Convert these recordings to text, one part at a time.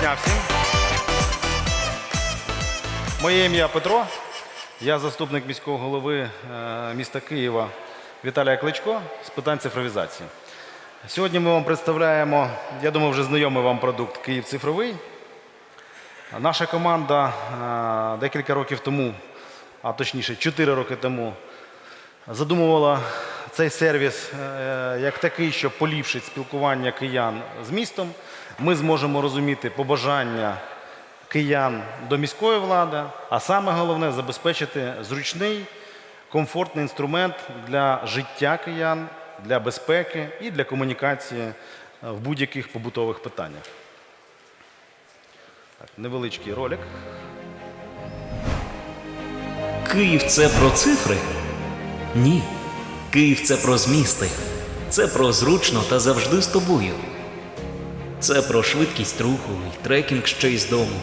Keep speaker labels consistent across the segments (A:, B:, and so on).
A: дня всім. Моє ім'я Петро. Я заступник міського голови е, міста Києва Віталія Кличко з питань цифровізації. Сьогодні ми вам представляємо, я думаю, вже знайомий вам продукт Київ цифровий. Наша команда е, декілька років тому, а точніше 4 роки тому, задумувала цей сервіс е, як такий, що поліпшить спілкування киян з містом. Ми зможемо розуміти побажання киян до міської влади, а саме головне забезпечити зручний, комфортний інструмент для життя киян, для безпеки і для комунікації е, в будь-яких побутових питаннях. Так, невеличкий ролик.
B: Київ це про цифри? Ні. Київ це про змісти. Це про зручно та завжди з тобою. Це про швидкість руху і трекінг ще й з дому.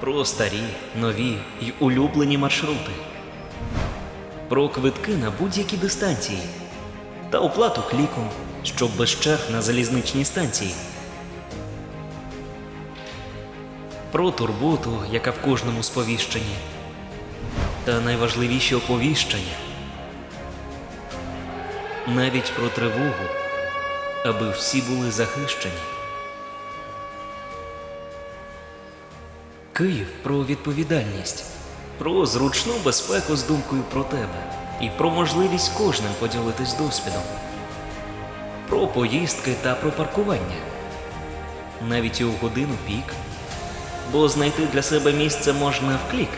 B: Про старі, нові й улюблені маршрути. Про квитки на будь-які дистанції. Та оплату кліком, щоб без черг на залізничній станції. Про турботу, яка в кожному сповіщенні. Та найважливіші оповіщення. Навіть про тривогу, аби всі були захищені. Київ про відповідальність, про зручну безпеку з думкою про тебе і про можливість кожним поділитись досвідом, про поїздки та про паркування, навіть і у годину пік, бо знайти для себе місце можна в клік.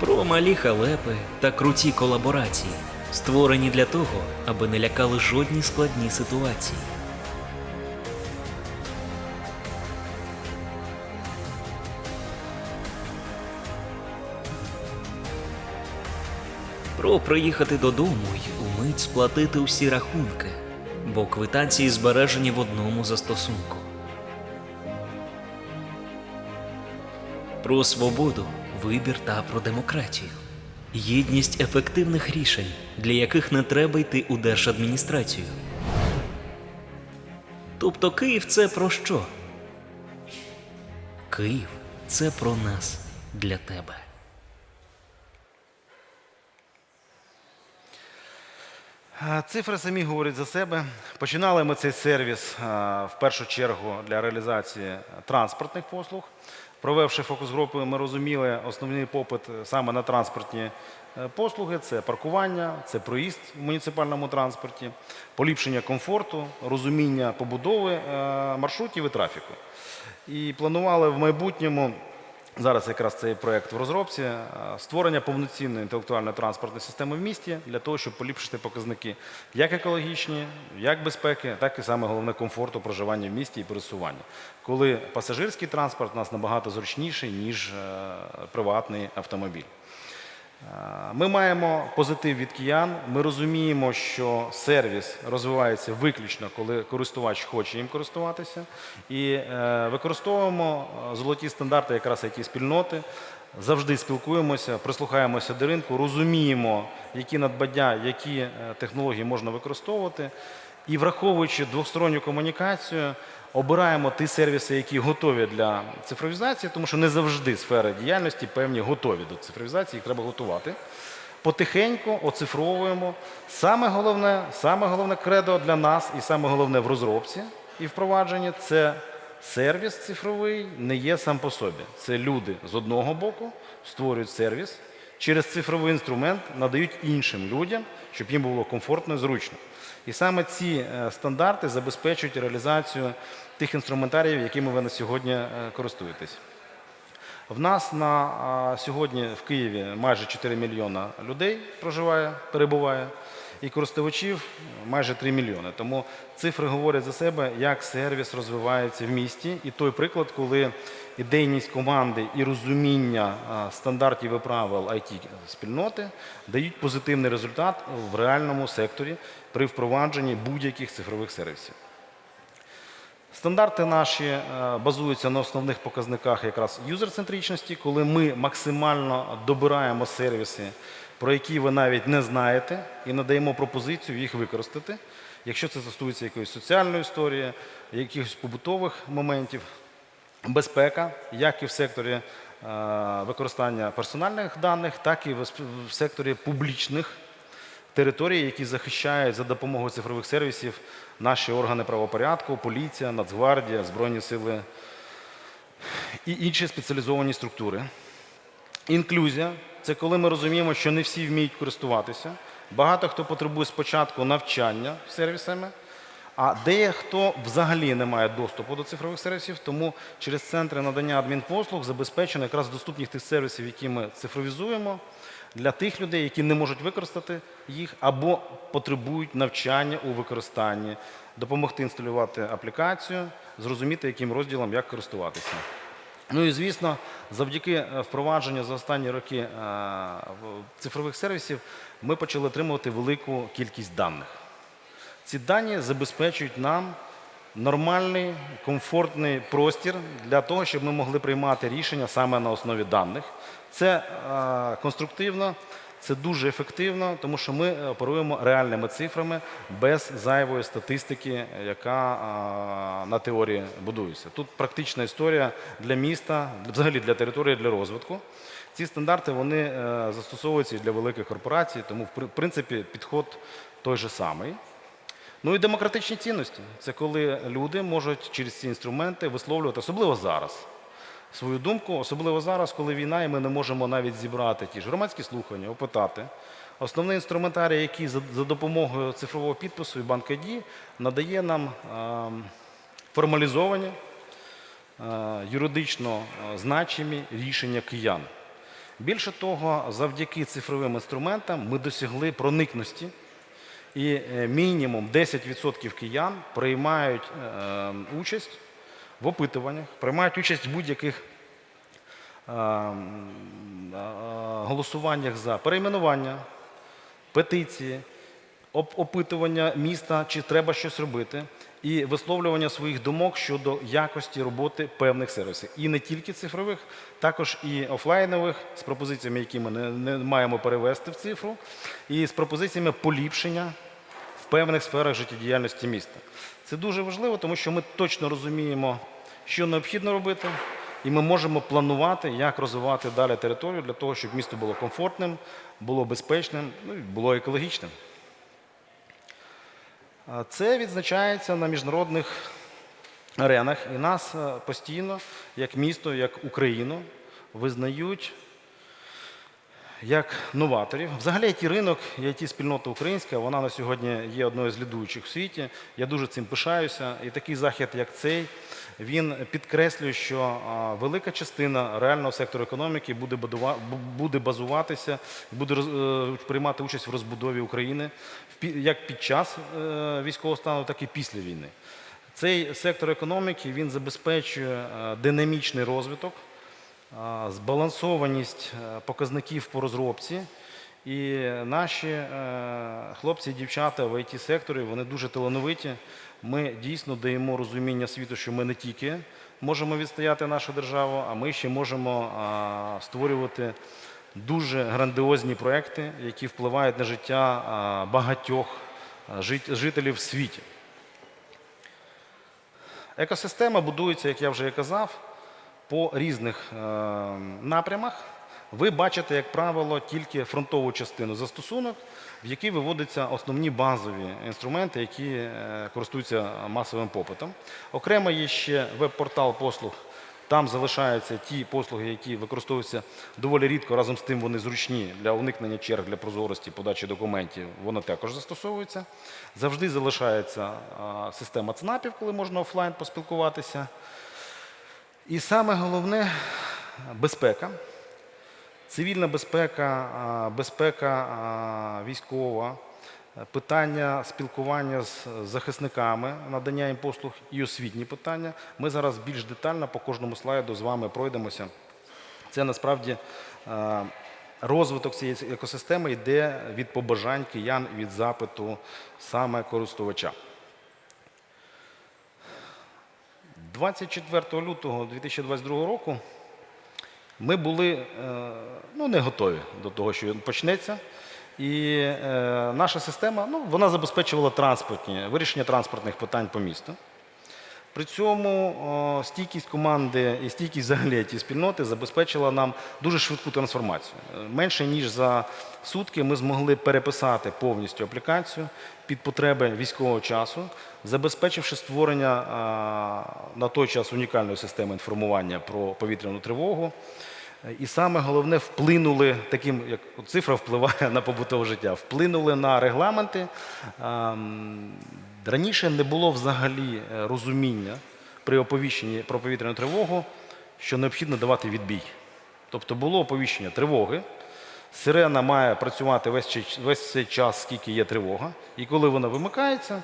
B: Про малі халепи та круті колаборації, створені для того, аби не лякали жодні складні ситуації. Про приїхати додому й умить сплатити усі рахунки, бо квитанції збережені в одному застосунку. Про свободу, вибір та про демократію. Єдність ефективних рішень, для яких не треба йти у держадміністрацію. Тобто Київ це про що? Київ це про нас для тебе.
A: Цифри самі говорять за себе. Починали ми цей сервіс в першу чергу для реалізації транспортних послуг. Провевши фокус групи, ми розуміли основний попит саме на транспортні е, послуги: це паркування, це проїзд в муніципальному транспорті, поліпшення комфорту, розуміння побудови е, маршрутів і трафіку. І планували в майбутньому Зараз якраз цей проект в розробці е, створення повноцінної інтелектуальної транспортної системи в місті для того, щоб поліпшити показники як екологічні, як безпеки, так і саме головне комфорту проживання в місті і пересування. Коли пасажирський транспорт у нас набагато зручніший, ніж е, приватний автомобіль. Е, Ми маємо позитив від киян. Ми розуміємо, що сервіс розвивається виключно, коли користувач хоче їм користуватися. І е, використовуємо е, золоті стандарти якраз it спільноти. Завжди спілкуємося, прислухаємося до ринку, розуміємо, які надбання, які технології можна використовувати. І враховуючи двосторонню комунікацію, обираємо ті сервіси, які готові для цифровізації, тому що не завжди сфери діяльності певні готові до цифровізації, їх треба готувати. Потихеньку оцифровуємо. Саме головне, саме головне кредо для нас і саме головне в розробці і впровадженні це сервіс цифровий не є сам по собі. Це люди з одного боку створюють сервіс, через цифровий інструмент надають іншим людям, щоб їм було комфортно і зручно. І саме ці е, стандарти забезпечують реалізацію тих інструментаріїв, якими ви на сьогодні е, користуєтесь. В нас на сьогодні в Києві майже 4 мільйона людей проживає, перебуває, і користувачів майже 3 мільйони. Тому цифри говорять за себе, як сервіс розвивається в місті. І той приклад, коли ідейність команди і розуміння стандартів і правил it спільноти дають позитивний результат в реальному секторі при впровадженні будь-яких цифрових сервісів. Стандарти наші е, базуються на основних показниках якраз юзер-центричності, коли ми максимально добираємо сервіси, про які ви навіть не знаєте, і надаємо пропозицію їх використати. Якщо це стосується якоїсь соціальної історії, якихось побутових моментів, безпека, як і в секторі е, використання персональних даних, так і в секторі публічних територій, які захищають за допомогою цифрових сервісів наші органи правопорядку, поліція, Нацгвардія, Збройні сили і інші спеціалізовані структури. Інклюзія це коли ми розуміємо, що не всі вміють користуватися. Багато хто потребує спочатку навчання сервісами, а дехто взагалі не має доступу до цифрових сервісів, тому через центри надання адмінпослуг забезпечено якраз доступність тих сервісів, які ми цифровізуємо, для тих людей, які не можуть використати їх або потребують навчання у використанні, допомогти інсталювати аплікацію, зрозуміти, яким розділом як користуватися. Ну і звісно, завдяки е, впровадженню за останні роки е, цифрових сервісів ми почали отримувати велику кількість даних. Ці дані забезпечують нам нормальний, комфортний простір для того, щоб ми могли приймати рішення саме на основі даних. Це е, конструктивно, це дуже ефективно, тому що ми оперуємо реальними цифрами без зайвої статистики, яка е, на теорії будується. Тут практична історія для міста, взагалі для території, для розвитку. Ці стандарти вони е, застосовуються і для великих корпорацій, тому в принципі підход той же самий. Ну і демократичні цінності. Це коли люди можуть через ці інструменти висловлювати, особливо зараз, свою думку, особливо зараз, коли війна, і ми не можемо навіть зібрати ті ж громадські слухання, опитати. Основний інструментарій, який за, допомогою цифрового підпису і банк ID надає нам ем, формалізовані, е, юридично е, значимі рішення киян. Більше того, завдяки цифровим інструментам ми досягли проникності і е, мінімум 10% киян приймають е, участь в опитуваннях, приймають участь в будь-яких голосуваннях за перейменування, петиції, опитування міста, чи треба щось робити, і висловлювання своїх думок щодо якості роботи певних сервісів. І не тільки цифрових, також і офлайнових, з пропозиціями, які ми не маємо перевести в цифру, і з пропозиціями поліпшення в певних сферах життєдіяльності міста. Це дуже важливо, тому що ми точно розуміємо, що необхідно робити, і ми можемо планувати, як розвивати далі територію для того, щоб місто було комфортним, було безпечним, ну і було екологічним. Це відзначається на міжнародних аренах, і нас е, постійно, як місто, як Україну, визнають як новаторів. Взагалі, it ринок і it спільнота українська, вона на сьогодні є одною з лідуючих в світі. Я дуже цим пишаюся. І такий захід, як цей, він підкреслює, що велика частина реального сектору економіки буде, буде базуватися, буде е, приймати участь в розбудові України як під час е, військового стану, так і після війни. Цей сектор економіки він забезпечує е, динамічний розвиток, збалансованість е, показників по розробці. І наші е, хлопці і дівчата в it секторі вони дуже талановиті. Ми дійсно даємо розуміння світу, що ми не тільки можемо відстояти нашу державу, а ми ще можемо створювати дуже грандіозні проекти, які впливають на життя багатьох жителів в світі. Екосистема будується, як я вже казав, по різних е, напрямах. Ви бачите, як правило, тільки фронтову частину застосунок, в якій виводяться основні базові інструменти, які е, користуються масовим попитом. Окремо є ще веб-портал послуг. Там залишаються ті послуги, які використовуються доволі рідко. Разом з тим вони зручні для уникнення черг, для прозорості, подачі документів. Вони також застосовуються. Завжди залишається система ЦНАПів, коли можна офлайн поспілкуватися. І саме головне безпека. Цивільна безпека, безпека військова, питання спілкування з захисниками, надання їм послуг і освітні питання. Ми зараз більш детально по кожному слайду з вами пройдемося. Це насправді е, розвиток цієї екосистеми йде від побажань киян, від запиту саме користувача. 24 лютого 2022 року ми були е, ну, не готові до того, що він почнеться. І е, наша система ну, вона забезпечувала транспортні, вирішення транспортних питань по місту. При цьому стійкість команди і стійкість взагалі ті спільноти забезпечила нам дуже швидку трансформацію. Е, Менше ніж за сутки ми змогли переписати повністю аплікацію під потреби військового часу, забезпечивши створення на той час унікальної системи інформування про повітряну тривогу. І саме головне вплинули таким, як цифра впливає на побутове життя, вплинули на регламенти. Раніше не було взагалі е, розуміння при оповіщенні про повітряну тривогу, що необхідно давати відбій. Тобто було оповіщення тривоги, сирена має працювати весь, весь цей час, скільки є тривога, і коли вона вимикається,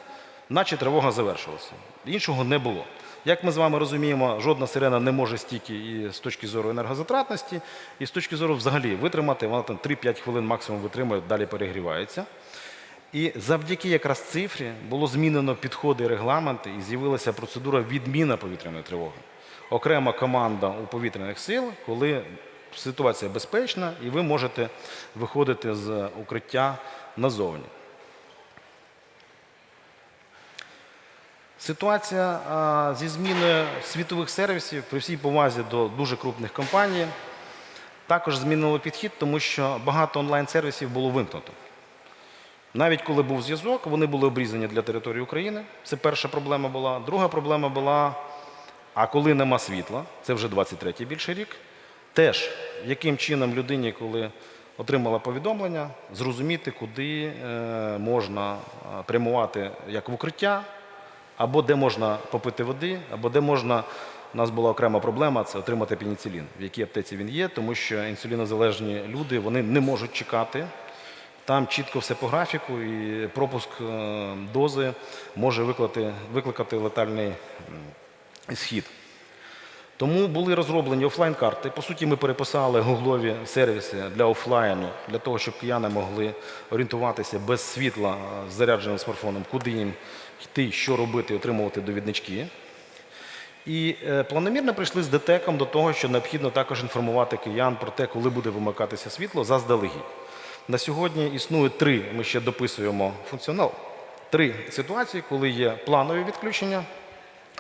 A: наче тривога завершилася. Іншого не було. Як ми з вами розуміємо, жодна сирена не може стільки і з точки зору енергозатратності, і з точки зору взагалі витримати, вона там 3-5 хвилин максимум витримує, далі перегрівається. І завдяки якраз цифрі було змінено підходи регламенти, і з'явилася процедура відміна повітряної тривоги. Окрема команда у повітряних сил, коли ситуація безпечна, і ви можете виходити з укриття назовні. Ситуація а, зі зміною світових сервісів при всій повазі до дуже крупних компаній також змінило підхід, тому що багато онлайн-сервісів було вимкнуто. Навіть коли був зв'язок, вони були обрізані для території України. Це перша проблема була. Друга проблема була: а коли нема світла, це вже 23-й більший рік. Теж яким чином людині, коли отримала повідомлення, зрозуміти, куди е, можна прямувати як в укриття, або де можна попити води, або де можна. У нас була окрема проблема це отримати пеніцилін, в якій аптеці він є, тому що інсулінозалежні люди вони не можуть чекати. Там чітко все по графіку, і пропуск е, дози може викликати, викликати летальний схід. Тому були розроблені офлайн-карти. По суті, ми переписали гуглові сервіси для офлайну, для того, щоб кияни могли орієнтуватися без світла е, з зарядженим смартфоном, куди їм йти, що робити, отримувати довіднички. І е, планомірно прийшли з ДТЕКом до того, що необхідно також інформувати киян про те, коли буде вимикатися світло заздалегідь. На сьогодні існує три, ми ще дописуємо функціонал. Три ситуації, коли є планові відключення,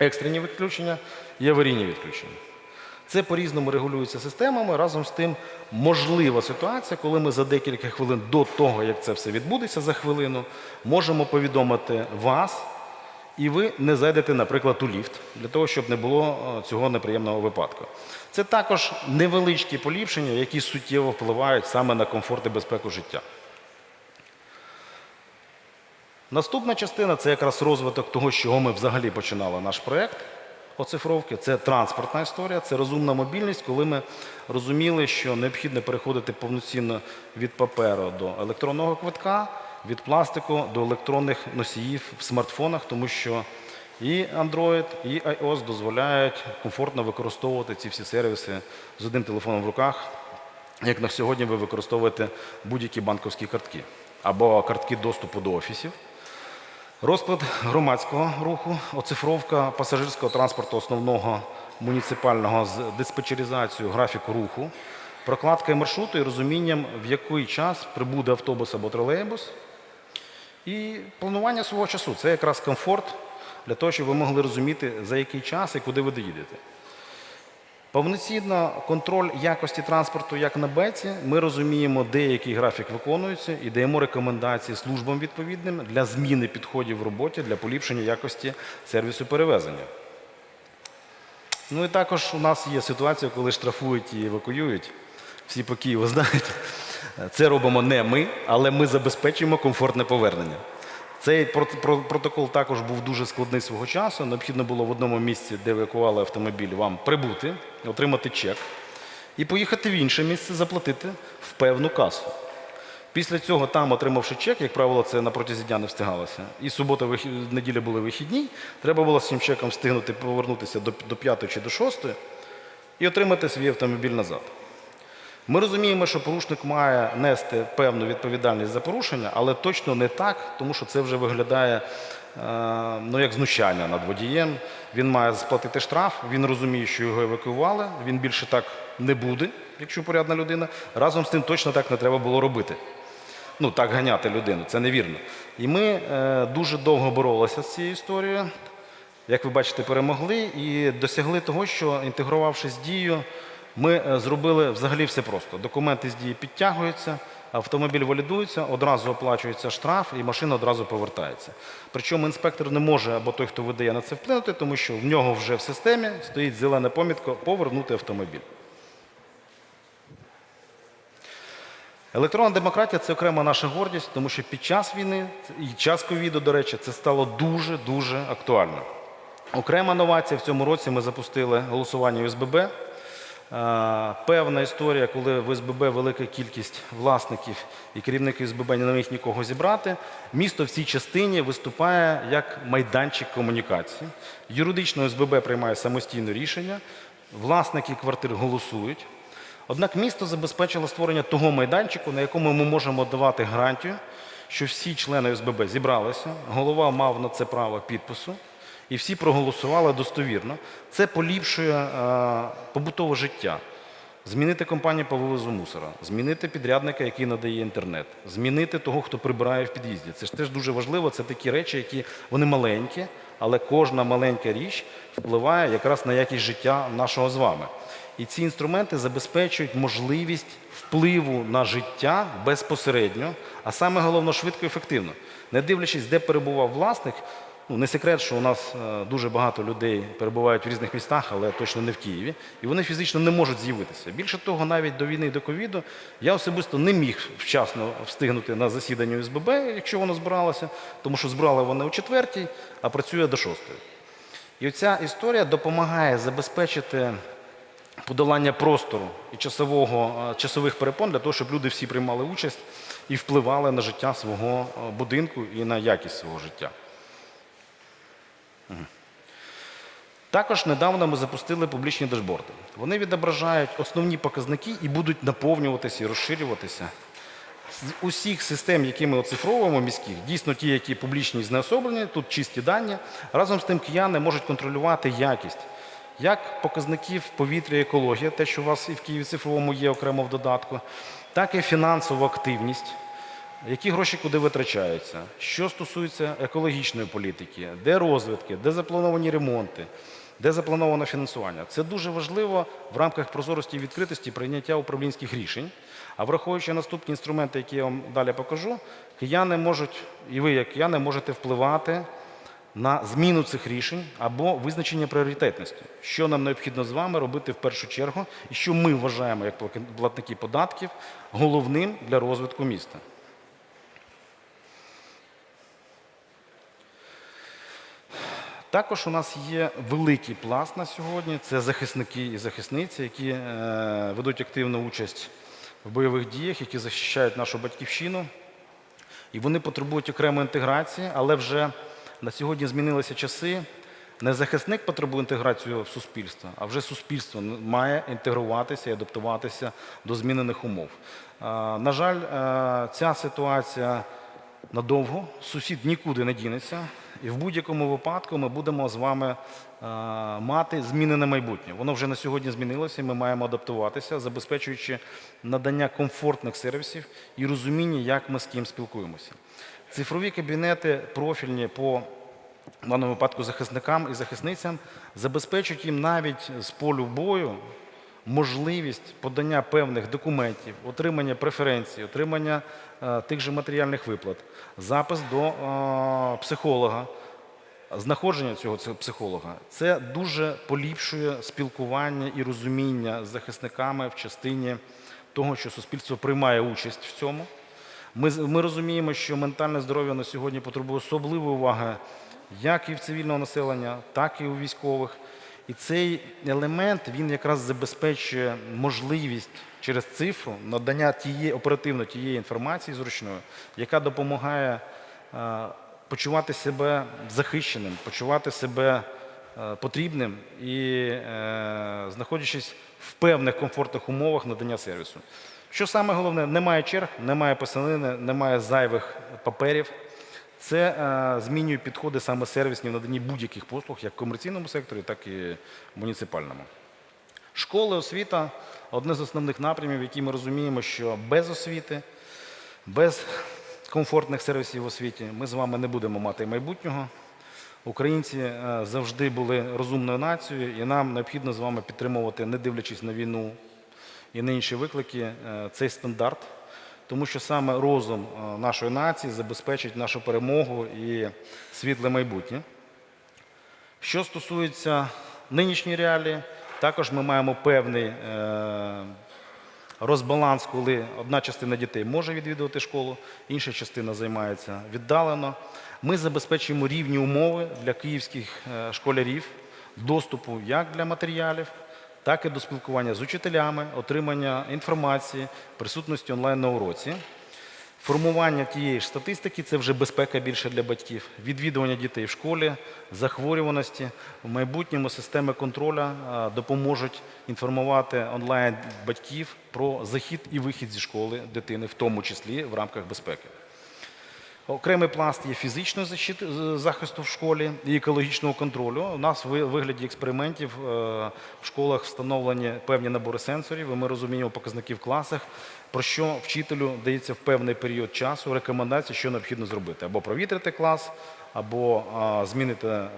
A: екстрені відключення і аварійні відключення. Це по-різному регулюється системами. Разом з тим, можлива ситуація, коли ми за декілька хвилин до того, як це все відбудеться за хвилину, можемо повідомити вас, і ви не зайдете, наприклад, у ліфт, для того, щоб не було е, цього неприємного випадку. Це також невеличкі поліпшення, які суттєво впливають саме на комфорт і безпеку життя. Наступна частина це якраз розвиток того, з чого ми взагалі починали наш проєкт оцифровки. Це транспортна історія, це розумна мобільність, коли ми розуміли, що необхідно переходити повноцінно від паперу до електронного квитка, від пластику до електронних носіїв в смартфонах, тому що і Android, і iOS дозволяють комфортно використовувати ці всі сервіси з одним телефоном в руках, як на сьогодні ви використовуєте будь-які банківські картки або картки доступу до офісів. Розклад громадського руху, оцифровка пасажирського транспорту основного муніципального з диспетчеризацією графіку руху, прокладка маршруту і розумінням, в який час прибуде автобус або тролейбус. І планування свого часу це якраз комфорт для того, щоб ви могли розуміти, за який час і куди ви доїдете. Повноцінно контроль якості транспорту як на беці. Ми розуміємо, де який графік виконується, і даємо рекомендації службам відповідним для зміни підходів в роботі для поліпшення якості сервісу перевезення. Ну і також у нас є ситуація, коли штрафують і евакуюють. Всі по Києву знають. Це робимо не ми, але ми забезпечуємо комфортне повернення. Цей прот- протокол також був дуже складний свого часу. Необхідно було в одному місці, де евакували автомобіль, вам прибути, отримати чек і поїхати в інше місце, заплатити в певну касу. Після цього там, отримавши чек, як правило, це на протязі дня не встигалося. І субота, неділя були вихідні. Треба було з цим чеком встигнути повернутися до, 5 чи до 6 і отримати свій автомобіль назад. Ми розуміємо, що порушник має нести певну відповідальність за порушення, але точно не так, тому що це вже виглядає е, ну, як знущання над водієм. Він має сплатити штраф, він розуміє, що його евакуювали, він більше так не буде, якщо порядна людина. Разом з тим точно так не треба було робити. ну, так ганяти людину. Це невірно. І ми е, дуже довго боролися з цією історією. Як ви бачите, перемогли і досягли того, що інтегрувавшись з дією, ми е, зробили взагалі все просто. Документи з дії підтягуються, автомобіль валідується, одразу оплачується штраф і машина одразу повертається. Причому інспектор не може або той, хто видає на це вплинути, тому що в нього вже в системі стоїть зелена помітка повернути автомобіль. Електронна демократія це окрема наша гордість, тому що під час війни і час ковіду, до речі, це стало дуже дуже актуально. Окрема новація в цьому році ми запустили голосування в СББ. Е, Певна історія, коли в СББ велика кількість власників і керівників СББ не міг нікого зібрати. Місто в цій частині виступає як майданчик комунікації. Юридично СББ приймає самостійне рішення, власники квартир голосують. Однак місто забезпечило створення того майданчику, на якому ми можемо давати гарантію, що всі члени СББ зібралися, голова мав на це право підпису, і всі проголосували достовірно. Це поліпшує е, побутове життя. Змінити компанію по вивозу мусора, змінити підрядника, який надає інтернет, змінити того, хто прибирає в під'їзді. Це ж теж дуже важливо. Це такі речі, які вони маленькі, але кожна маленька річ впливає якраз на якість життя нашого з вами. І ці інструменти забезпечують можливість впливу на життя безпосередньо, а саме головно швидко і ефективно. Не дивлячись, де перебував власник, ну не секрет, що у нас е, дуже багато людей перебувають в різних містах, але точно не в Києві, і вони фізично не можуть з'явитися. Більше того, навіть до війни, до ковіду, я особисто не міг вчасно встигнути на засідання СББ, якщо воно збиралося, тому що збирали вони о четвертій, а працює до шостої. І оця історія допомагає забезпечити подолання простору і часового, е, часових перепон для того, щоб люди всі приймали участь і впливали на життя свого е, будинку і на якість свого життя. Також недавно ми запустили публічні дашборди. Вони відображають основні показники і будуть наповнюватися і розширюватися. З усіх систем, які ми оцифровуємо міських, дійсно ті, які публічні і знеособлені, тут чисті дані. Разом з тим кияни можуть контролювати якість як показників повітря і екологія, те, що у вас і в Києві цифровому є окремо в додатку, так і фінансову активність, які гроші куди витрачаються, що стосується екологічної політики, де розвитки, де заплановані ремонти, де заплановано фінансування. Це дуже важливо в рамках прозорості і відкритості прийняття управлінських рішень. А враховуючи наступні інструменти, які я вам далі покажу, кияни можуть, і ви, як кияни, можете впливати на зміну цих рішень або визначення пріоритетності, що нам необхідно з вами робити в першу чергу, і що ми вважаємо як платники податків головним для розвитку міста. Також у нас є великий пласт на сьогодні. Це захисники і захисниці, які е, ведуть активну участь в бойових діях, які захищають нашу батьківщину. І вони потребують окремої інтеграції, але вже на сьогодні змінилися часи. Не захисник потребує інтеграцію в суспільство, а вже суспільство має інтегруватися і адаптуватися до змінених умов. Е, На жаль, е, ця ситуація надовго, сусід нікуди не дінеться, і в будь-якому випадку ми будемо з вами е, мати змінене майбутнє. Воно вже на сьогодні змінилося, і ми маємо адаптуватися, забезпечуючи надання комфортних сервісів і розуміння, як ми з ким спілкуємося. Цифрові кабінети профільні по в даному випадку захисникам і захисницям забезпечують їм навіть з полю бою можливість подання певних документів, отримання преференцій, отримання е, тих же матеріальних виплат, запис до е, психолога, знаходження цього психолога. Це дуже поліпшує спілкування і розуміння з захисниками в частині того, що суспільство приймає участь в цьому. Ми, ми розуміємо, що ментальне здоров'я на сьогодні потребує особливої уваги як і в цивільного населення, так і у військових. І цей елемент він якраз забезпечує можливість через цифру надання тієї оперативно тієї інформації зручної, яка допомагає е, почувати себе захищеним, почувати себе е, потрібним і е, знаходячись в певних комфортних умовах надання сервісу. Що саме головне, немає черг, немає писанини, немає зайвих паперів. Це е, змінює підходи саме сервісні в наданні будь-яких послуг, як в комерційному секторі, так і муніципальному. Школи, освіта одне з основних напрямів, які ми розуміємо, що без освіти Без комфортних сервісів в освіті ми з вами не будемо мати майбутнього. Українці е, завжди були розумною нацією, і нам необхідно з вами підтримувати, не дивлячись на війну і на інші виклики, е, цей стандарт, тому що саме розум е, нашої нації забезпечить нашу перемогу і світле майбутнє. Що стосується нинішньої реалії, також ми маємо певний е, розбаланс, коли одна частина дітей може відвідувати школу, інша частина займається віддалено. Ми забезпечуємо рівні умови для київських е, школярів доступу як для матеріалів, так і до спілкування з учителями, отримання інформації, присутності онлайн на уроці. Формування тієї ж статистики це вже безпека більше для батьків, відвідування дітей в школі, захворюваності. В майбутньому системи контролю допоможуть інформувати онлайн батьків про захід і вихід зі школи дитини, в тому числі в рамках безпеки. Окремий пласт є фізичного захисту в школі і екологічного контролю. У нас в вигляді експериментів е, в школах встановлені певні набори сенсорів, і ми розуміємо показники в класах, про що вчителю дається в певний період часу рекомендації, що необхідно зробити. Або провітрити клас, або змінити е,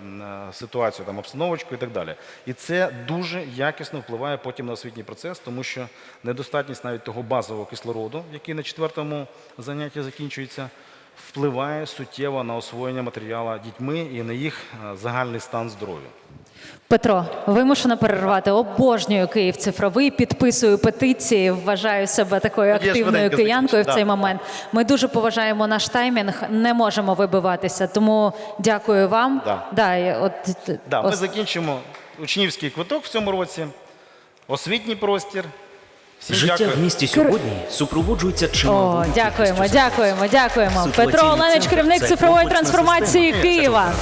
A: ситуацію, там, обстановочку і так далі. І це дуже якісно впливає потім на освітній процес, тому що недостатність навіть того базового кислороду, який на четвертому занятті закінчується, впливає суттєво на освоєння матеріалу дітьми і на їх е, загальний стан здоров'я.
C: Петро, вимушено перервати. Обожнюю Київ цифровий, підписую петиції. Вважаю себе такою активною киянкою в цей момент. Ми дуже поважаємо наш таймінг, не можемо вибиватися. Тому дякую вам.
A: Да.
C: і от,
A: Да, ми
C: ос-
A: закінчимо учнівський квиток в цьому році, освітній простір.
B: Життя
A: дякую.
B: в місті сьогодні супроводжується
C: О, дякуємо, дякуємо, дякуємо. Петро Оленич, керівник цифрової трансформації. Києва.